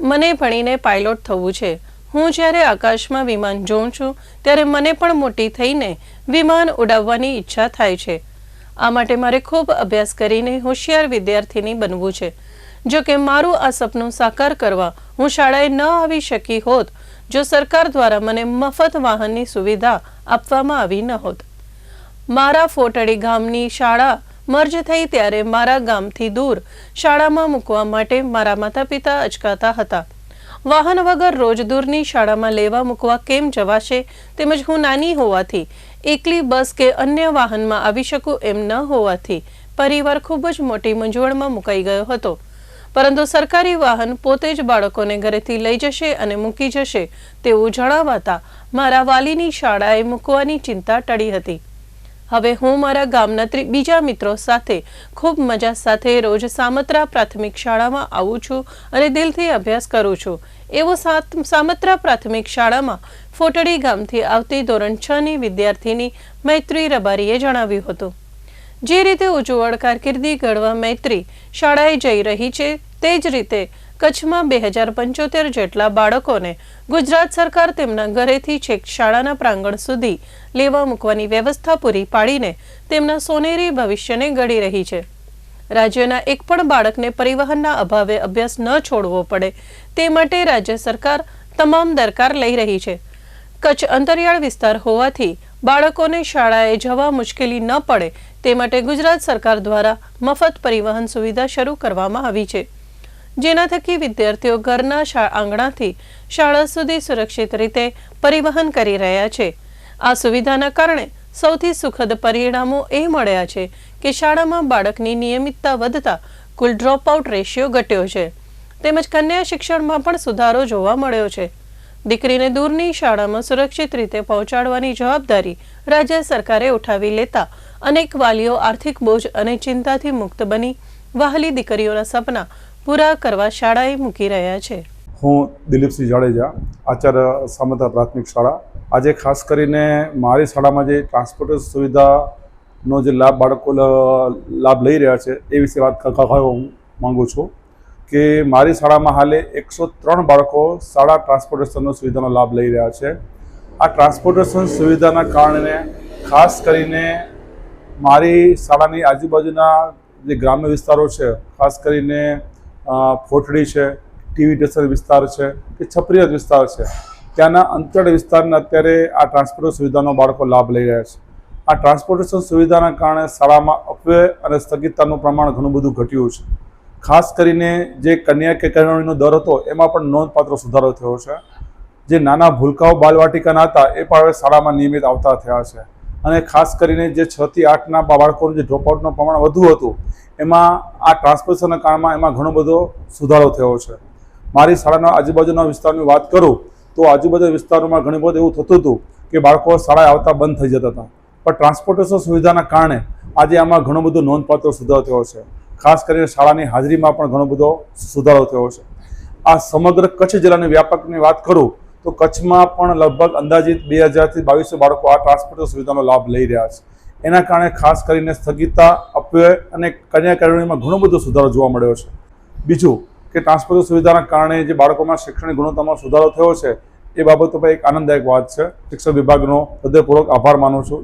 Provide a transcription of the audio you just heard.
મને ભણીને પાયલોટ થવું છે. હું જ્યારે આકાશમાં વિમાન જોઉં છું, ત્યારે મને પણ મોટી થઈને વિમાન ઉડાવવાની ઈચ્છા થાય છે. આ માટે મારે ખૂબ અભ્યાસ કરીને હોશિયાર વિદ્યાર્થીની બનવું છે. જો કે મારું આ સપનું સાકાર કરવા હું શાળાએ ન આવી શકી હોત, જો સરકાર દ્વારા મને મફત વાહનની સુવિધા આપવામાં આવી ન હોત. મારા ફોટડી ગામની શાળા મર્જ થઈ ત્યારે મારા ગામથી દૂર શાળામાં મૂકવા માટે મારા માતા પિતા અચકાતા હતા. વાહન વગર રોજ દૂરની શાળામાં લેવા મૂકવા કેમ જવાશે તેમજ હું નાની હોવાથી, એકલી બસ કે અન્ય વાહનમાં આવી શકું એમ ન હોવાથી પરિવાર ખૂબ જ મોટી મૂંઝવણમાં મુકાઈ ગયો હતો. પરંતુ સરકારી વાહન પોતે જ બાળકોને ઘરેથી લઈ જશે અને મૂકી જશે તેવું જણાવાતા મારા વાલીની શાળાએ મૂકવાની ચિંતા ટળી હતી. હવે હું મારા ગામના બીજા મિત્રો સાથે ખૂબ મજા સાથે રોજ સામત્રા પ્રાથમિક શાળામાં આવું છું અને દિલથી અભ્યાસ કરું છું. એવો સામત્રા પ્રાથમિક શાળામાં ફોટડી ગામથી આવતી ધોરણ છ ની વિદ્યાર્થીની મૈત્રી રબારીએ જણાવ્યું હતું. જે રીતે ઉજ્જવળ કારકિર્દી ઘડવા મૈત્રી શાળાએ જઈ રહી છે, તે જ રીતે કચ્છમાં બે હજાર પંચોતેર જેટલા બાળકોને ગુજરાત સરકાર તેમના ઘરેથી છેક શાળાના પ્રાંગણ સુધી લેવા મૂકવાની વ્યવસ્થા પૂરી પાડીને તેમના સોનેરી ભવિષ્યને ઘડી રહી છે. રાજ્યના એક પણ બાળકને પરિવહનના અભાવે અભ્યાસ ન છોડવો પડે તે માટે રાજ્ય સરકાર તમામ દરકાર લઈ રહી છે. કચ્છ અંતરિયાળ વિસ્તાર હોવાથી બાળકોને શાળાએ જવા મુશ્કેલી ન પડે તે માટે ગુજરાત સરકાર દ્વારા મફત પરિવહન સુવિધા શરૂ કરવામાં આવી છે. જેના થકી વિદ્યાર્થીઓ ઘરના આંગણાથી શાળા સુધી સુરક્ષિત રીતે પરિવહન કરી રહ્યા છે. આ સુવિધાના કારણે સૌથી સુખદ પરિણામો એ મળ્યા છે કે શાળામાં બાળકની નિયમિતતા વધતા કુલ ડ્રોપ આઉટ રેશિયો ઘટ્યો છે. તેમજ કન્યા શિક્ષણમાં પણ સુધારો જોવા મળ્યો છે. દીકરીને દૂરની શાળામાં સુરક્ષિત રીતે પહોંચાડવાની જવાબદારી રાજ્ય સરકારે ઉઠાવી લેતા અનેક વાલીઓ આર્થિક બોજ અને ચિંતાથી મુક્ત બની વહાલી દીકરીઓના સપના પૂરા કરવા શાળાએ મૂકી રહ્યા છે. હું દિલીપસિંહ જાડેજા, આચાર્ય સામતા પ્રાથમિક શાળા. આજે ખાસ કરીને મારી શાળામાં જે ટ્રાન્સપોર્ટ સુવિધાનો જે લાભ બાળકો લાભ લઈ રહ્યા છે એ વિશે વાત કરવા હું માગું છું કે મારી શાળામાં હાલે એકસો ત્રણ બાળકો શાળા ટ્રાન્સપોર્ટેશનનો સુવિધાનો લાભ લઈ રહ્યા છે. આ ટ્રાન્સપોર્ટેશન સુવિધાના કારણે ખાસ કરીને મારી શાળાની આજુબાજુના જે ગ્રામ્ય વિસ્તારો છે, ખાસ કરીને ફોટડી છે, ટીવી સ્ટેશન વિસ્તાર છે કે છપરિયાત વિસ્તાર છે. ત્યાંના અંતર વિસ્તારના અત્યારે આ ટ્રાન્સપોર્ટ સુવિધાનો બાળકો લાભ લઈ રહ્યા છે. આ ટ્રાન્સપોર્ટેશન સુવિધાના કારણે શાળામાં અપવ્યય અને સ્થગિતતાનું પ્રમાણ ઘણું બધું ઘટ્યું છે. ખાસ કરીને જે કન્યા કે કન્યાનો દર હતો, એમાં પણ નોંધપાત્ર સુધારો થયો છે. જે નાના ભૂલકાઓ બાલવાટિકાના હતા, એ પણ હવે શાળામાં નિયમિત આવતા થયા છે. અને ખાસ કરીને જે છ થી આઠના બાળકોનું જે ડ્રોપઆઉટનું પ્રમાણ વધુ હતું, એમાં આ ટ્રાન્સપોર્ટેશનના કારણમાં એમાં ઘણો બધો સુધારો થયો છે. મારી શાળાના આજુબાજુના વિસ્તારની વાત કરું, તો આજુબાજુ વિસ્તારોમાં ઘણી બધું એવું થતું હતું કે બાળકો શાળાએ આવતા બંધ થઈ જતા હતા. પણ ટ્રાન્સપોર્ટેશન સુવિધાના કારણે આજે આમાં ઘણો બધો નોંધપાત્ર સુધારો થયો છે. ખાસ કરીને શાળાની હાજરીમાં પણ ઘણો બધો સુધારો થયો છે. આ સમગ્ર કચ્છ જિલ્લાની વ્યાપકની વાત કરું તો કચ્છમાં પણ લગભગ અંદાજિત બે હજારથી બાવીસો બાળકો આ ટ્રાન્સપોર્ટ સુવિધાનો લાભ લઈ રહ્યા છે. એના કારણે ખાસ કરીને સ્થગિતતા, અપવ્યય અને કન્યા ઘણો બધો સુધારો જોવા મળ્યો છે. બીજું કે ટ્રાન્સપોર્ટ સુવિધાના કારણે જે બાળકોમાં શૈક્ષણિક ગુણવત્તામાં સુધારો થયો છે, એ બાબતો પર એક આનંદદાયક વાત છે. શિક્ષણ વિભાગનો હૃદયપૂર્વક આભાર માનું છું.